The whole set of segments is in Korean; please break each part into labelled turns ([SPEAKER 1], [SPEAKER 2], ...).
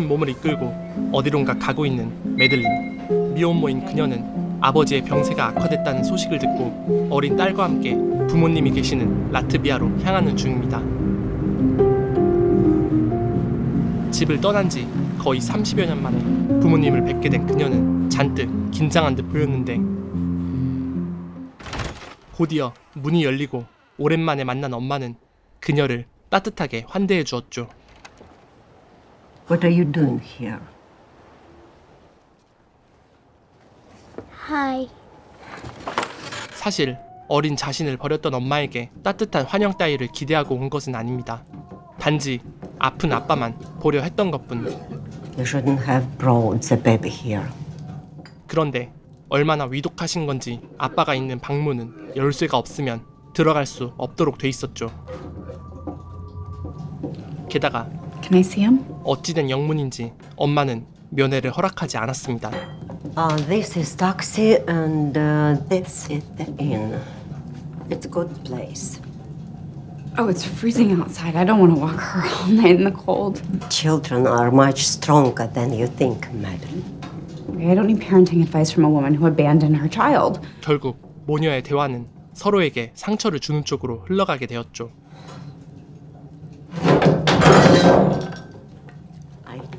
[SPEAKER 1] 지친 몸을 이끌고 어디론가 가고 있는 메들린. 미혼모인 그녀는 아버지의 병세가 악화됐다는 소식을 듣고 어린 딸과 함께 부모님이 계시는 라트비아로 향하는 중입니다. 집을 떠난 지 거의 30여 년 만에 부모님을 뵙게 된 그녀는 잔뜩 긴장한 듯 보였는데 곧이어 문이 열리고 오랜만에 만난 엄마는 그녀를 따뜻하게 환대해 주었죠.
[SPEAKER 2] What are you doing here?
[SPEAKER 3] Hi.
[SPEAKER 1] 사실 어린 자신을 버렸던 엄마에게 따뜻한 환영 따위를 기대하고 온 것은 아닙니다. 단지 아픈 아빠만 보려 했던 것뿐.
[SPEAKER 2] You shouldn't have brought the baby here.
[SPEAKER 1] 그런데 얼마나 위독하신 건지 아빠가 있는 방문은 열쇠가 없으면 들어갈 수 없도록 돼 있었죠. 게다가
[SPEAKER 4] Can I see him?
[SPEAKER 1] 어찌된 영문인지 엄마는 면회를 허락하지 않았습니다.
[SPEAKER 2] Uh, this is taxi and uh, this is the inn. It's a good place.
[SPEAKER 4] Oh, it's freezing outside. I don't want to walk her all night in the cold.
[SPEAKER 2] Children are much stronger than you think, Madeline.
[SPEAKER 4] I don't need parenting advice from a woman who abandoned her child.
[SPEAKER 1] 결국 모녀의 대화는 서로에게 상처를 주는 쪽으로 흘러가게 되었죠.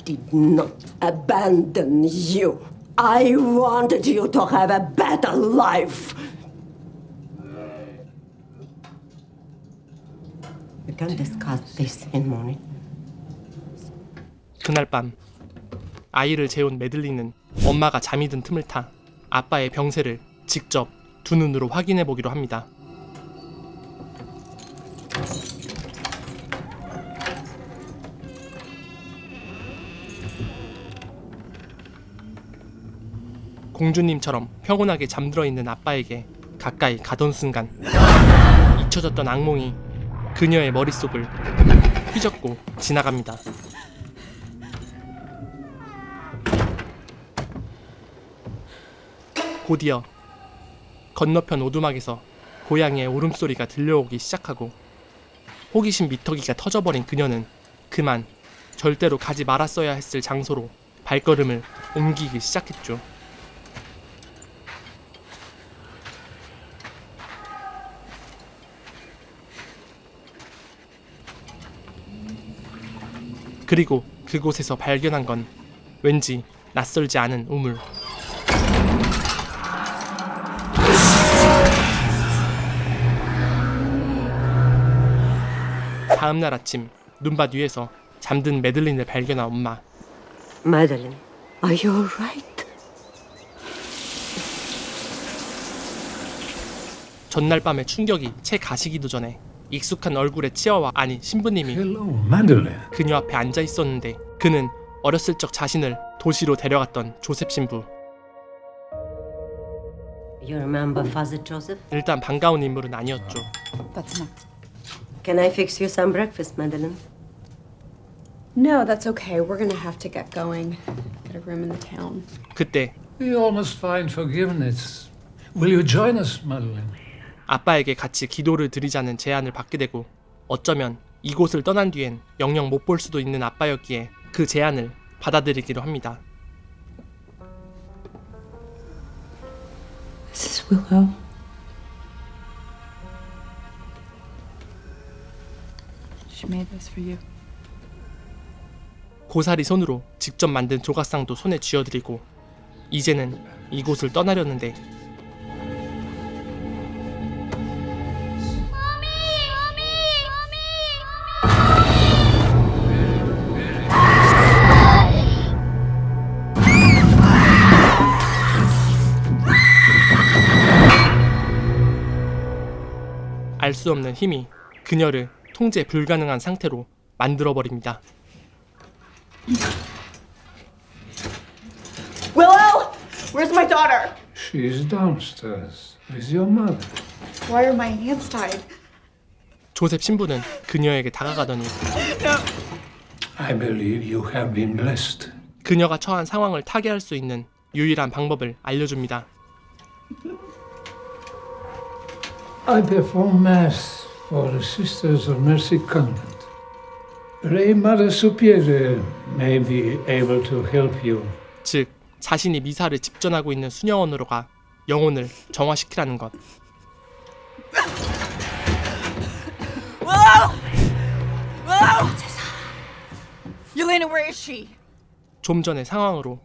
[SPEAKER 2] Did not abandon you. I wanted you to have a better life. We can discuss this in morning.
[SPEAKER 1] 그날 밤 아이를 재운 메들린은 엄마가 잠이 든 틈을 타 아빠의 병세를 직접 두 눈으로 확인해 보기로 합니다. 공주님처럼 평온하게 잠들어 있는 아빠에게 가까이 가던 순간 잊혀졌던 악몽이 그녀의 머릿속을 휘젓고 지나갑니다. 곧이어 건너편 오두막에서 고양이의 울음소리가 들려오기 시작하고 호기심 미터기가 터져버린 그녀는 그만 절대로 가지 말았어야 했을 장소로 발걸음을 옮기기 시작했죠. 그리고 그곳에서 발견한 건 왠지 낯설지 않은 우물. 다음 날 아침 눈밭 위에서 잠든 메들린을 발견한 엄마.
[SPEAKER 2] Madeline, are you all right?
[SPEAKER 1] 전날 밤의 충격이 채 가시기도 전에 익숙한 얼굴의 치아와 아니 신부님이
[SPEAKER 5] Hello, Madeline.
[SPEAKER 1] 그녀 앞에 앉아 있었는데 그는 어렸을 적 자신을 도시로 데려갔던 조셉 신부.
[SPEAKER 2] You remember Father Joseph?
[SPEAKER 1] 일단 반가운 인물은 아니었죠.
[SPEAKER 4] That's enough.
[SPEAKER 2] Can I fix you some breakfast, Madeline?
[SPEAKER 4] No, that's okay. We're gonna have to get going. Get a room in the town.
[SPEAKER 1] 그때
[SPEAKER 5] We almost find forgiveness. Will you join us, Madeline?
[SPEAKER 1] 아빠에게 같이 기도를 드리자는 제안을 받게 되고 어쩌면 이곳을 떠난 뒤엔 영영 못 볼 수도 있는 아빠였기에 그 제안을 받아들이기로 합니다.
[SPEAKER 4] This is Willow. She made this for you.
[SPEAKER 1] 고사리 손으로 직접 만든 조각상도 손에 쥐어드리고 이제는 이곳을 떠나려는데 수 없는 힘이 그녀를 통제 불가능한 상태로 만들어 버립니다.
[SPEAKER 6] Willow, where's my daughter?
[SPEAKER 5] She's downstairs with your mother.
[SPEAKER 6] Why are my hands tied?
[SPEAKER 1] 조셉 신부는 그녀에게 다가가더니
[SPEAKER 5] I believe you have been blessed.
[SPEAKER 1] 그녀가 처한 상황을 타개할 수 있는 유일한 방법을 알려줍니다.
[SPEAKER 5] I perform Mass for the Sisters of Mercy Convent. Pray Mother Superior may be able to help you.
[SPEAKER 1] 즉 자신이 미사를 집전하고 있는 수녀원으로 가 영혼을 정화시키라는 것.
[SPEAKER 6] Yelena, where is she?
[SPEAKER 1] 좀 전의 상황으로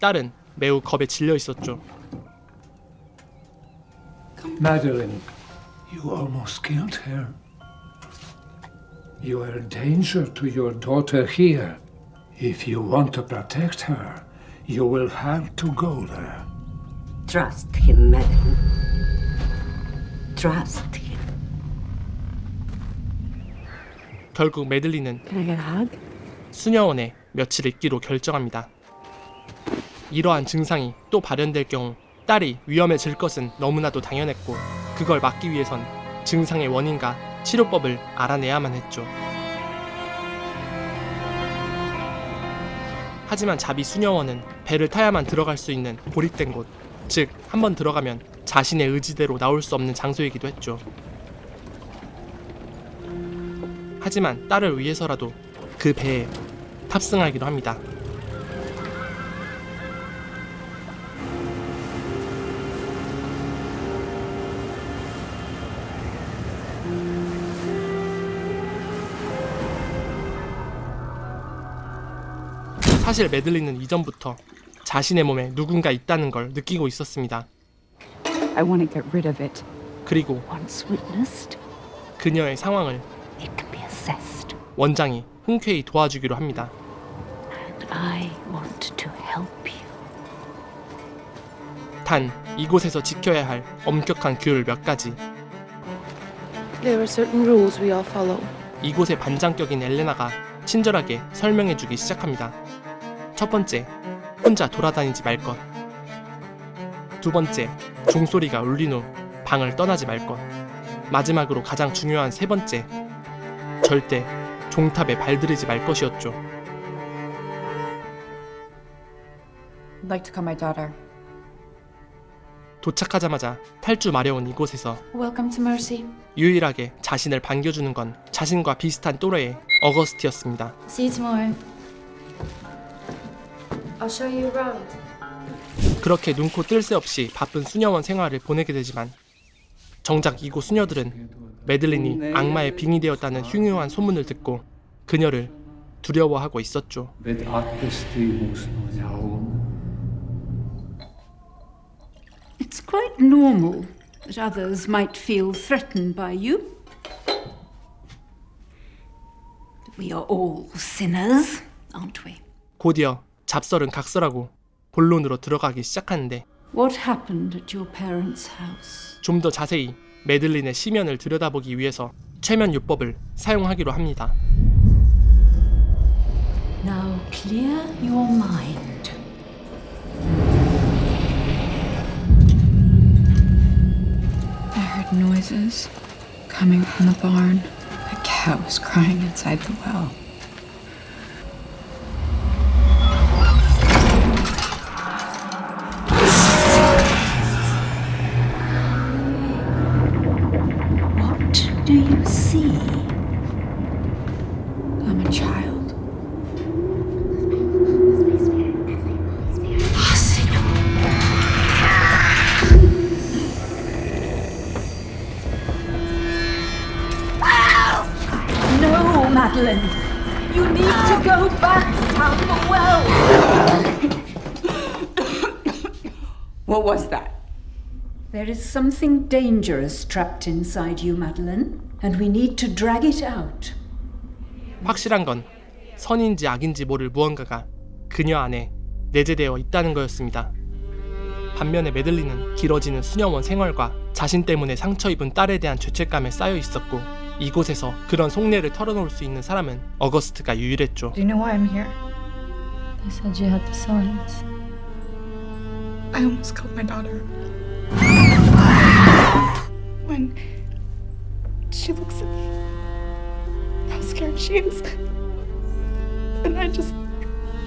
[SPEAKER 1] 딸은 매우 겁에 질려 있었죠.
[SPEAKER 5] Madeline, you almost killed her. You are a danger to your daughter here. If you want to protect her, you will have to go there.
[SPEAKER 2] Trust him, Madeline. Trust him.
[SPEAKER 1] 결국 메들린은
[SPEAKER 4] Can I get a hug?
[SPEAKER 1] 수녀원에 며칠 있기로 결정합니다. 이러한 증상이 또 발현될 경우 딸이 위험해질 것은 너무나도 당연했고 그걸 막기 위해선 증상의 원인과 치료법을 알아내야만 했죠. 하지만 자비 수녀원은 배를 타야만 들어갈 수 있는 고립된 곳, 즉 한 번 들어가면 자신의 의지대로 나올 수 없는 장소이기도 했죠. 하지만 딸을 위해서라도 그 배에 탑승하기로 합니다. 사실 메들린은 이전부터 자신의 몸에 누군가 있다는 걸 느끼고 있었습니다.
[SPEAKER 3] I want to get rid of it.
[SPEAKER 1] 그리고
[SPEAKER 3] Once witnessed,
[SPEAKER 1] 그녀의 상황을
[SPEAKER 3] it can be assessed.
[SPEAKER 1] 원장이 흔쾌히 도와주기로 합니다.
[SPEAKER 3] And I want to help you.
[SPEAKER 1] 단 이곳에서 지켜야 할 엄격한 규율 몇 가지.
[SPEAKER 7] There are certain rules we all follow.
[SPEAKER 1] 이곳의 반장격인 엘레나가 친절하게 설명해주기 시작합니다. 첫 번째, 혼자 돌아다니지 말 것. 두 번째, 종소리가 울린 후 방을 떠나지 말 것. 마지막으로 가장 중요한 세 번째, 절대 종탑에 발들이지 말 것이었죠.
[SPEAKER 3] I'd like to call my daughter.
[SPEAKER 1] 도착하자마자 탈주 마려운 이곳에서
[SPEAKER 7] Welcome to Mercy.
[SPEAKER 1] 유일하게 자신을 반겨주는 건 자신과 비슷한 또래의 어거스트였습니다.
[SPEAKER 7] See you tomorrow. I'll show you around.
[SPEAKER 1] 그렇게 눈코 뜰 새 없이 바쁜 수녀원 생활을 보내게 되지만 정작 이곳 수녀들은 메들린이 악마의 빙이 되었다는 흉흉한 소문을 듣고 그녀를 두려워하고 있었죠.
[SPEAKER 5] Ved attestimus nojaum.
[SPEAKER 8] It's quite normal that others might feel threatened by you. We are all sinners, aren't we?
[SPEAKER 1] 곧이어 잡설은 각설하고 본론으로 들어가기 시작하는데
[SPEAKER 8] What happened at your parents' house?
[SPEAKER 1] 좀더 자세히 메들린의 시면을 들여다보기 위해서 최면 요법을 사용하기로 합니다.
[SPEAKER 8] Now clear your mind.
[SPEAKER 4] I heard noises coming from the barn. A cow was crying inside the well.
[SPEAKER 8] Madeline. You need to go back down the well.
[SPEAKER 2] What was that?
[SPEAKER 8] There is something dangerous trapped inside you, Madeline, and we need to drag it out.
[SPEAKER 1] 확실한 건 선인지 악인지 모를 무언가가 그녀 안에 내재되어 있다는 거였습니다. 반면에 메들린은 길어지는 수녀원 생활과 자신 때문에 상처 입은 딸에 대한 죄책감에 쌓여 있었고 이곳에서 그런 속내를 털어놓을 수 있는 사람은 어거스트가 유일했죠.
[SPEAKER 6] Do you know why I'm here?
[SPEAKER 7] They said you had the signs.
[SPEAKER 6] I almost killed my daughter. When she looks at me, how scared she is. And I just,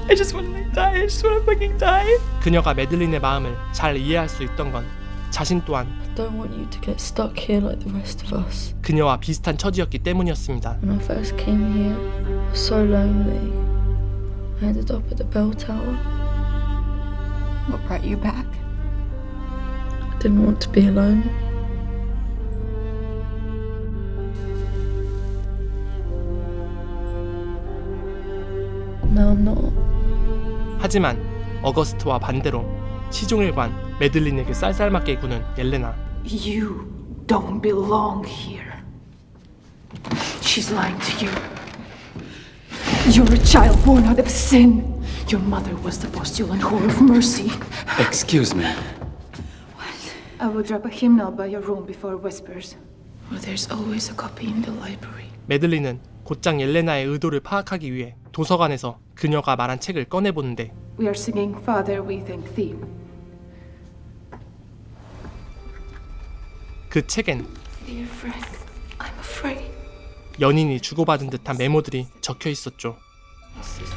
[SPEAKER 6] I just want to die. I just want to fucking die.
[SPEAKER 1] 그녀가 메들린의 마음을 잘 이해할 수 있던 건 자신 또한
[SPEAKER 7] don't want you to get stuck here like the rest of us.
[SPEAKER 1] 그녀와 비슷한 처지였기 때문이었습니다.
[SPEAKER 7] When I first came here, I was so lonely. I ended up at the bell tower.
[SPEAKER 4] What brought you back?
[SPEAKER 7] I didn't want to be alone. Now I'm not.
[SPEAKER 1] 하지만 어거스트와 반대로 시종일관 메들린에게 쌀쌀맞게 구는 옐레나.
[SPEAKER 6] You don't belong here. She's lying to you. You're a child born out of sin. Your mother was the postulant whore of mercy.
[SPEAKER 9] Excuse me.
[SPEAKER 6] I will drop a hymnal by your room before whispers.
[SPEAKER 7] Well, there's always a copy in the library.
[SPEAKER 1] 메들린은 곧장 옐레나의 의도를 파악하기 위해 도서관에서 그녀가 말한 책을 꺼내보는데
[SPEAKER 6] We are singing Father, we thank thee.
[SPEAKER 1] 그 책엔
[SPEAKER 6] Dear friend, I'm afraid.
[SPEAKER 1] 연인이 주고받은 듯한 메모들이 적혀 있었죠.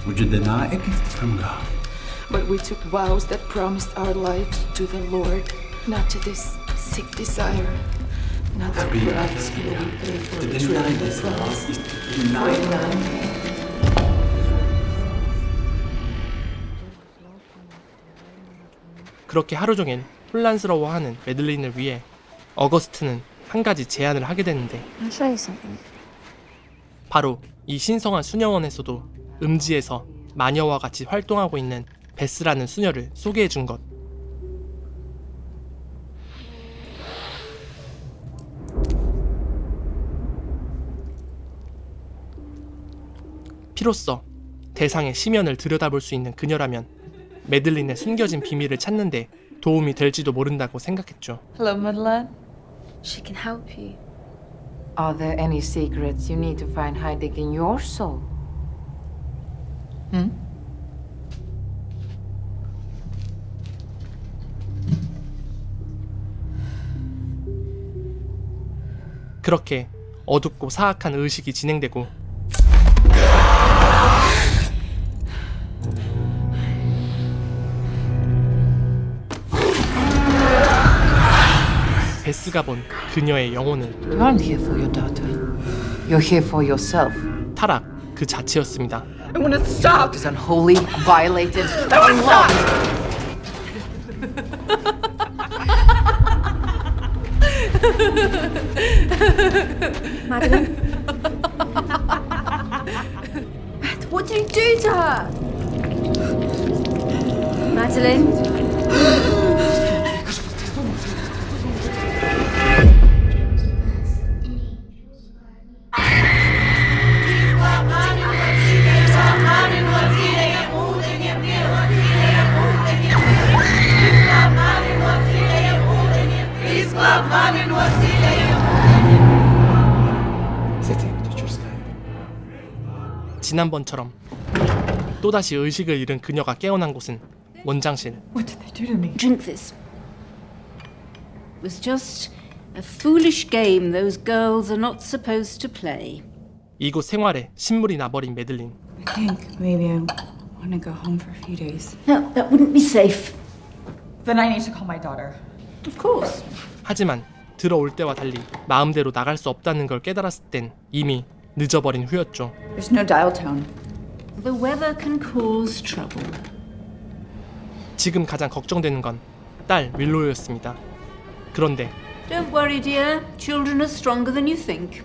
[SPEAKER 9] Would you deny a gift from God?
[SPEAKER 6] But we took vows that promised our lives to the Lord, not to this sick desire, not to
[SPEAKER 9] Be
[SPEAKER 6] Christ who we pray for
[SPEAKER 9] To
[SPEAKER 6] the
[SPEAKER 9] deny
[SPEAKER 6] children
[SPEAKER 9] this
[SPEAKER 6] as
[SPEAKER 9] law
[SPEAKER 6] well.
[SPEAKER 9] is to deny
[SPEAKER 1] 그렇게 하루 종일 혼란스러워하는 메들린을 위해 어거스트는 한 가지 제안을 하게 되는데. 바로 이 신성한 수녀원에서도 음지에서 마녀와 같이 활동하고 있는 베스라는 수녀를 소개해 준 것. 피로써 대상의 심연을 들여다볼 수 있는 그녀라면 메들린의 숨겨진 비밀을 찾는데 도움이 될지도 모른다고 생각했죠.
[SPEAKER 10] Hello, Madeleine.
[SPEAKER 3] She can help you.
[SPEAKER 10] Are there any secrets you need to find hiding in your soul?
[SPEAKER 1] 그렇게 어둡고 사악한 의식이 진행되고 베스가 본 그녀의 영혼은
[SPEAKER 10] You aren't here for your daughter. You're here for yourself.
[SPEAKER 1] 타락 그 자체였습니다.
[SPEAKER 10] It is unholy, violated, unloved.
[SPEAKER 3] Madeline? what did you do to her? Madeline?
[SPEAKER 1] 지난번처럼 또다시 의식을 잃은 그녀가 깨어난 곳은 원장실.
[SPEAKER 10] What did they do to me?
[SPEAKER 8] Drink this. It was just a foolish game those girls are not supposed to play.
[SPEAKER 1] 이곳 생활에 신물이 나버린 메들린.
[SPEAKER 4] I think maybe I want to go home for a few days.
[SPEAKER 8] No, that wouldn't be safe.
[SPEAKER 10] Then I need to call my daughter.
[SPEAKER 8] Of course.
[SPEAKER 1] 하지만 들어올 때와 달리 마음대로 나갈 수 없다는 걸 깨달았을 땐 이미 늦어버린 후였죠.
[SPEAKER 4] There's no dial tone.
[SPEAKER 8] The weather can cause trouble.
[SPEAKER 1] 지금 가장 걱정되는 건 딸 윌로우였습니다. 그런데
[SPEAKER 8] Don't worry, dear. Children are stronger than you think.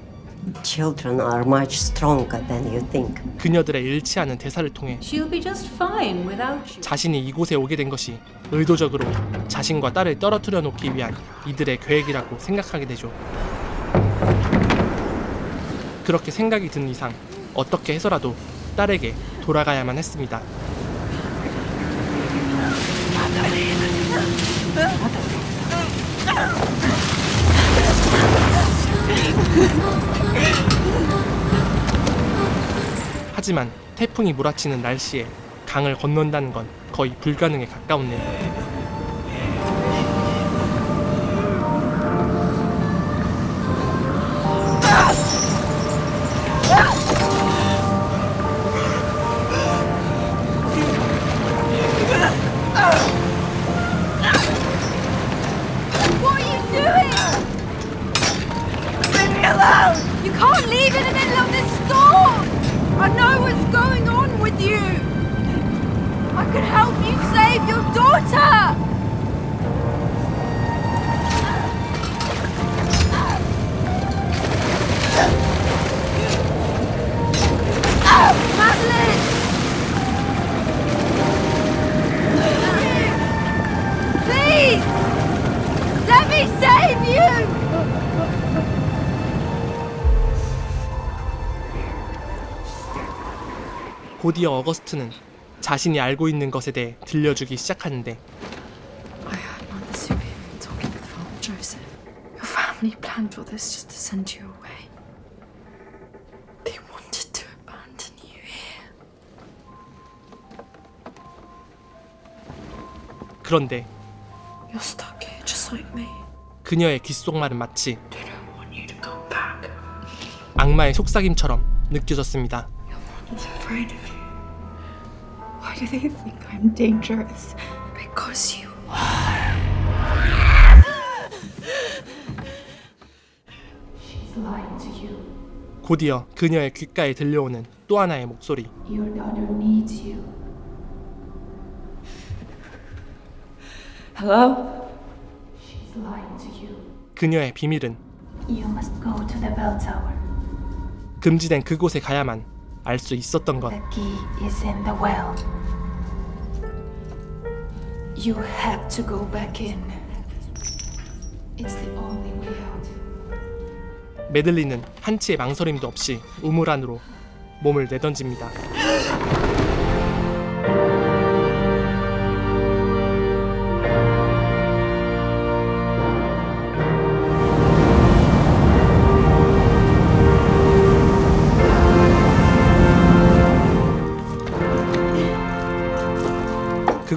[SPEAKER 2] Children are much stronger than you think.
[SPEAKER 1] 그녀들의 일치하는 대사를 통해
[SPEAKER 8] She'll be just fine without you.
[SPEAKER 1] 자신이 이곳에 오게 된 것이 의도적으로 자신과 딸을 떨어뜨려 놓기 위한 이들의 계획이라고 생각하게 되죠. 그렇게 생각이 든 이상 어떻게 해서라도 딸에게 돌아가야만 했습니다. 하지만 태풍이 몰아치는 날씨에 강을 건넌다는 건 거의 불가능에 가까웠네 요.
[SPEAKER 8] alone! You can't leave in the middle of this storm! I know what's going on with you! I can help you save your daughter! Madeline! Please! Let
[SPEAKER 1] 곧이어 어거스트는 자신이 알고 있는 것에 대해 들려주기 시작하는데
[SPEAKER 4] I heard Mother Superior talking with Father Joseph. Your family planned for this just to send you away. They wanted to abandon you here.
[SPEAKER 1] 그런데
[SPEAKER 4] You're stuck here just like me.
[SPEAKER 1] 그녀의 귓속말은 마치
[SPEAKER 4] They don't want you to come back.
[SPEAKER 1] 악마의 속삭임처럼 느껴졌습니다.
[SPEAKER 4] Mother's afraid of you. Why do they think I'm dangerous? Because you
[SPEAKER 6] She's lying to you.
[SPEAKER 1] 곧이어 그녀의 귓가에 들려오는 또 하나의 목소리.
[SPEAKER 6] Your daughter needs you.
[SPEAKER 4] Hello?
[SPEAKER 6] She's lying to you.
[SPEAKER 1] 그녀의 비밀은
[SPEAKER 6] You must go to the bell tower.
[SPEAKER 1] 금지된 그곳에 가야만 알 수 있었던 것.
[SPEAKER 6] The key is in the well. You have to go back in. It's the only way out.
[SPEAKER 1] 메들린은 한치의 망설임도 없이 우물 안으로 몸을 내던집니다.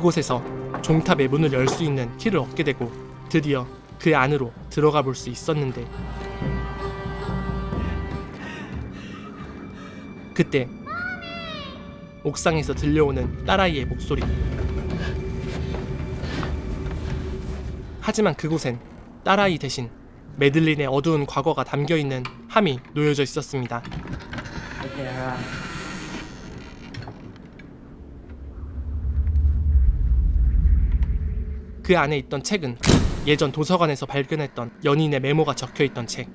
[SPEAKER 1] 그곳에서 종탑의 문을 열 수 있는 키를 얻게 되고 드디어 그 안으로 들어가 볼 수 있었는데 그때 옥상에서 들려오는 딸아이의 목소리. 하지만 그곳엔 딸아이 대신 메들린의 어두운 과거가 담겨 있는 함이 놓여져 있었습니다. 그 안에 있던 책은 예전 도서관에서 발견했던 연인의 메모가 적혀 있던 책.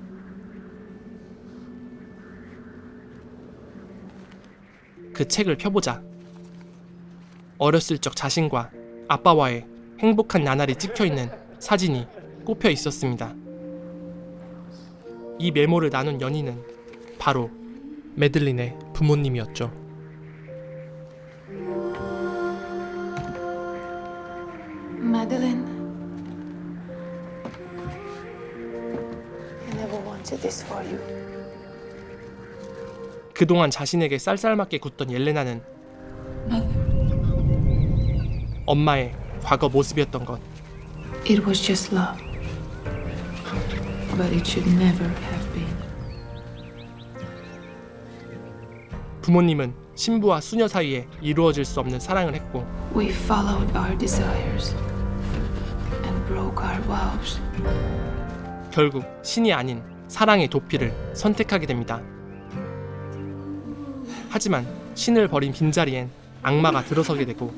[SPEAKER 1] 그 책을 펴보자 어렸을 적 자신과 아빠와의 행복한 나날이 찍혀 있는 사진이 꼽혀 있었습니다. 이 메모를 나눈 연인은 바로 메들린의 부모님이었죠.
[SPEAKER 6] Wanted this for you.
[SPEAKER 1] 그동안 자신에게 쌀쌀맞게 굳던 옐레나는 엄마의 과거 모습이었던 것.
[SPEAKER 6] It was just love. But it should never have been.
[SPEAKER 1] 부모님은 신부와 수녀 사이에 이루어질 수 없는 사랑을 했고
[SPEAKER 6] We followed our desires and broke our vows.
[SPEAKER 1] 결국 신이 아닌 사랑의 도피를 선택하게 됩니다. 하지만 신을 버린 빈자리엔 악마가 들어서게 되고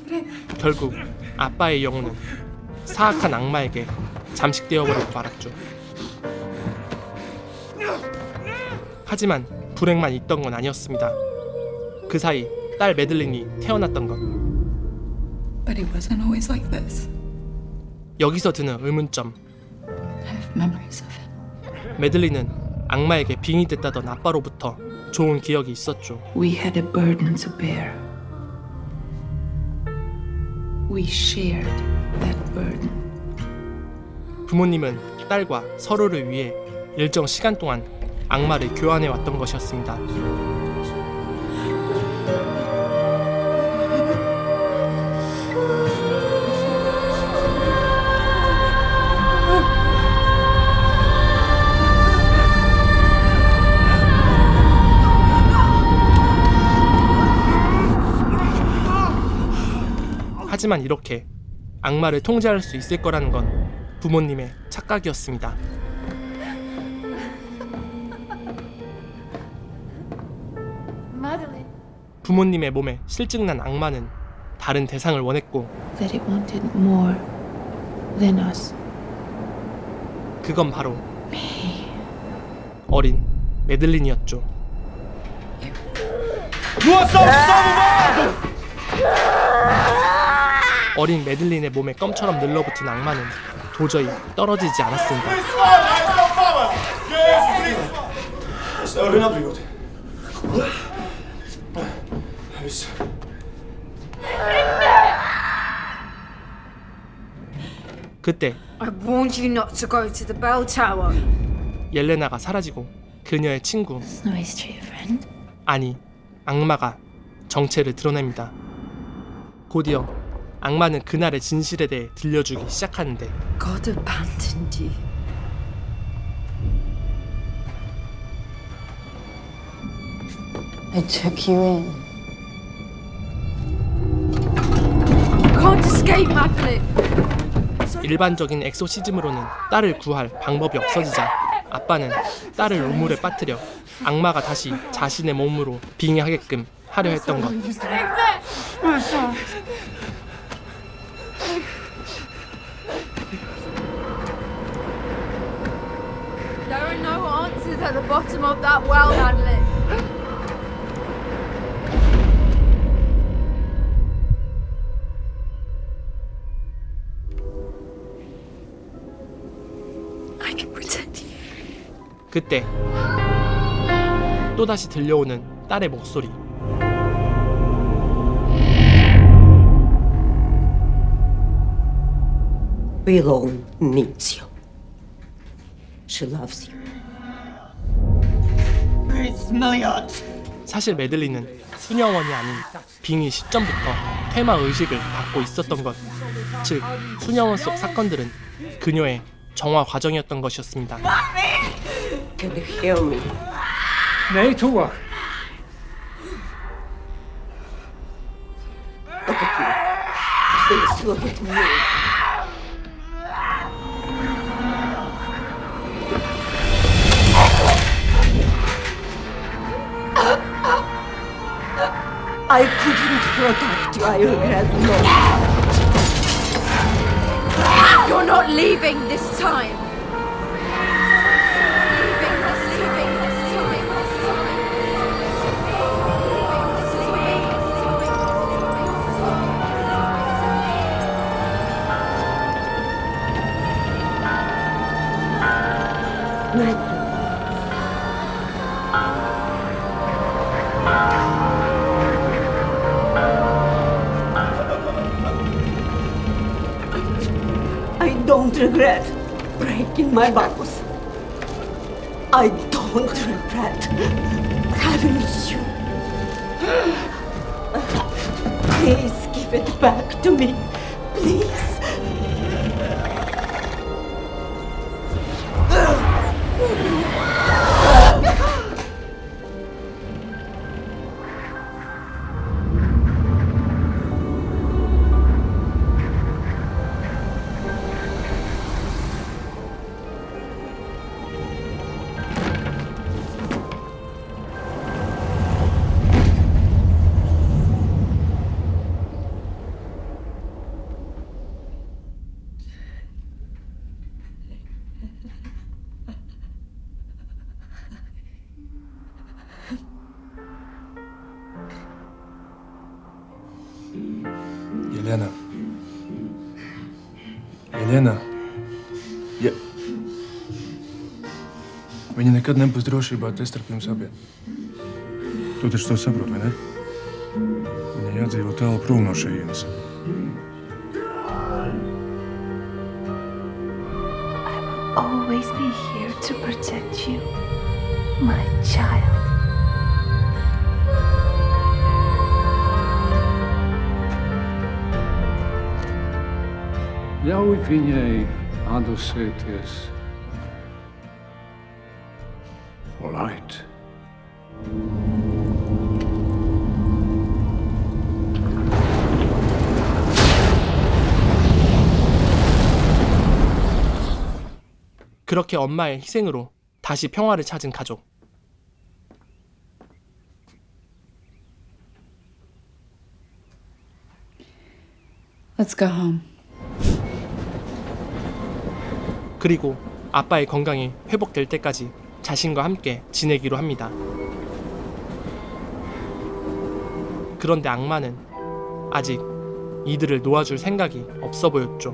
[SPEAKER 1] 결국 아빠의 영혼은 사악한 악마에게 잠식되어 버리고 말았죠. 하지만 불행만 있던 건 아니었습니다. 그 사이 딸 메들린이 태어났던 것.
[SPEAKER 4] But it wasn't always like this.
[SPEAKER 1] 여기서 드는 의문점. 메들린은 악마에게 빙의됐다던 아빠로부터 좋은 기억이 있었죠.
[SPEAKER 6] We had a burden to bear. We shared that burden.
[SPEAKER 1] 부모님은 딸과 서로를 위해 일정 시간 동안 악마를 교환해 왔던 것이었습니다. 하지만 이렇게 악마를 통제할 수 있을 거라는 건 부모님의 착각이었습니다. 부모님의 몸에 실증난 악마는 다른 대상을 원했고
[SPEAKER 6] that it wanted more than us.
[SPEAKER 1] 그건 바로 어린 메들린이었죠. 린 메들린의 몸에 껌처럼 늘러붙은 악마는 도저히 떨어지지 않았습니다. 그때
[SPEAKER 11] I warned you not to go to the bell tower.
[SPEAKER 1] 옐레나가 사라지고 그녀의 친구. 아니 악마가 정체를 드러냅니다. 곧이어 악마는 그날의 진실에 대해 들려주기 시작하는데
[SPEAKER 8] abandoned you.
[SPEAKER 12] I took you in.
[SPEAKER 11] Can't escape, Madeline.
[SPEAKER 1] 일반적인 엑소시즘으로는 딸을 구할 방법이 없어지자 아빠는 딸을 우물에 빠뜨려 악마가 다시 자신의 몸으로 빙의하게끔 하려 했던 것.
[SPEAKER 11] At the bottom of that well, Madeline.
[SPEAKER 8] I can protect you.
[SPEAKER 1] 그때 또다시 들려오는 딸의 목소리.
[SPEAKER 2] Willow needs you. She loves you.
[SPEAKER 1] 사실 메들리는 수녀원이 아닌 빙의 시점부터 퇴마 의식을 갖고 있었던 것. 즉 수녀원 속 사건들은 그녀의 정화 과정이었던 것이었습니다.
[SPEAKER 2] Can you hear me?
[SPEAKER 5] Nee, toe wacht.
[SPEAKER 2] Look at me. Please look at me. I couldn't protect you. I regret no.
[SPEAKER 11] You're not leaving this time. Leaving
[SPEAKER 2] regret breaking my vows. I don't regret having you. Please give it back to me.
[SPEAKER 13] Nekad nebūs drošībā, tas starp jums abiem. Tu taču to saproti, vai ne? Viņai jādzīvo tālu prom no šejienes.
[SPEAKER 6] Always be here to protect you, my child.
[SPEAKER 5] Jou vinjej adosēties right.
[SPEAKER 1] 그렇게 엄마의 희생으로 다시 평화를 찾은 가족. 그리고 아빠의 건강이 회복될 때까지 자신과 함께 지내기로 합니다. 그런데 악마는 아직 이들을 놓아줄 생각이 없어 보였죠.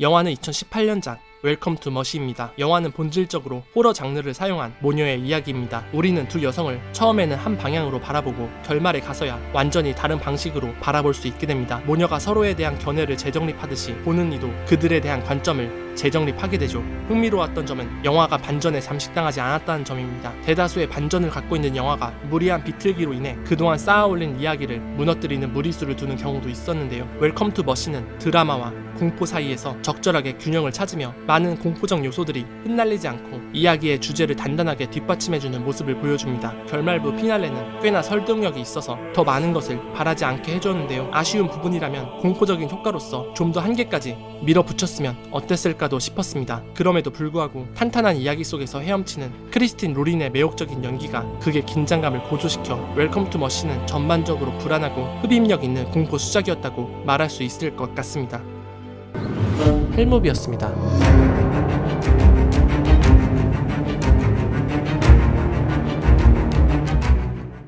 [SPEAKER 1] 영화는 2018년작 웰컴 투 머시입니다. 영화는 본질적으로 호러 장르를 사용한 모녀의 이야기입니다. 우리는 두 여성을 처음에는 한 방향으로 바라보고 결말에 가서야 완전히 다른 방식으로 바라볼 수 있게 됩니다. 모녀가 서로에 대한 견해를 재정립하듯이 보는 이도 그들에 대한 관점을 재정립하게 되죠. 흥미로웠던 점은 영화가 반전에 잠식당하지 않았다는 점입니다. 대다수의 반전을 갖고 있는 영화가 무리한 비틀기로 인해 그동안 쌓아올린 이야기를 무너뜨리는 무리수를 두는 경우도 있었는데요. 웰컴 투 머시는 드라마와 공포 사이에서 적절하게 균형을 찾으며 많은 공포적 요소들이 흩날리지 않고 이야기의 주제를 단단하게 뒷받침해주는 모습을 보여줍니다. 결말부 피날레는 꽤나 설득력이 있어서 더 많은 것을 바라지 않게 해줬는데요. 아쉬운 부분이라면 공포적인 효과로서 좀 더 한계까지 밀어붙였으면 어땠을까 도 싶었습니다. 그럼에도 불구하고 탄탄한 이야기 속에서 헤엄치는 크리스틴 로린의 매혹적인 연기가 극의 긴장감을 고조시켜 웰컴 투 머시는 전반적으로 불안하고 흡입력 있는 공포 수작이었다고 말할 수 있을 것 같습니다. 헬무비였습니다.